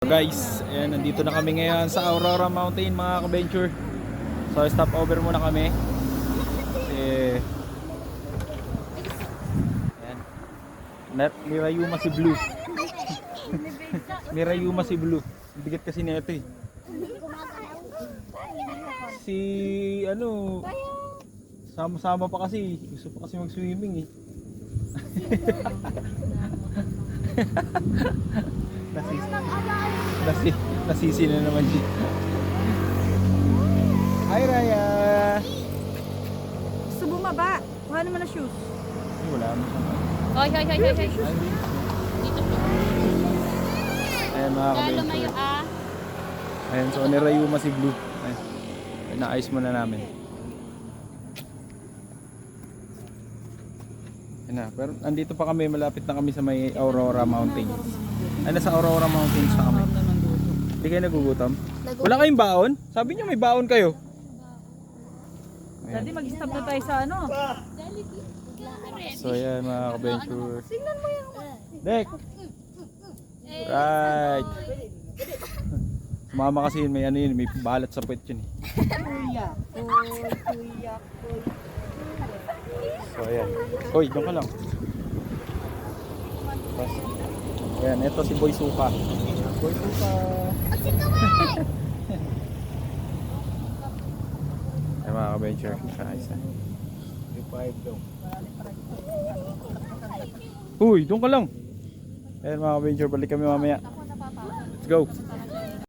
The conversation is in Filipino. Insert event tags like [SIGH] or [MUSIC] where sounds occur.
Guys, ayan, nandito na kami ngayon sa Aurora Mountain mga ka-venture. So stop over muna kami. Kasi ayan. Net, Mirayuma si Blue. [LAUGHS] Mirayuma si Blue. Bigat kasi na ito eh. Si ano sama-sama pa kasi. Gusto pa kasi mag-swimming eh. [LAUGHS] Nasis nasi nasisi na naman siya. Hi Raya! Gusto bumaba. Kuha naman na shoes. Ay, wala mo siya. Hoy, hoy, hoy, hoy, hoy. Ay, Dito po. Ayan mga Lalo kabento. mayo ah. Ayan, so nirayuma si Blue. Ayan. Naayos muna namin. Ayan na, pero andito pa kami, malapit na kami sa may Aurora Mountains. Ay, nasa Aurora Mountains na kami. Hindi kayo nagugutom? Wala kayong baon? Sabi niyo may baon kayo. Daddy, mag-stop na tayo sa ano. So ayan mga ka-venture. Dek! Right! Sumama kasi yun, may ano yun, may balat sa puwet yun eh. Kuya. Kuya. Kuya. So ayan. Hoy, doon ka lang. Tapos, ayan, ito si Boy Suka. Boy Suka. Ayan mga ka-venture. Ayos na. Uy, doon ka lang. Ayan mga ka-venture, balik kami mamaya. Let's go.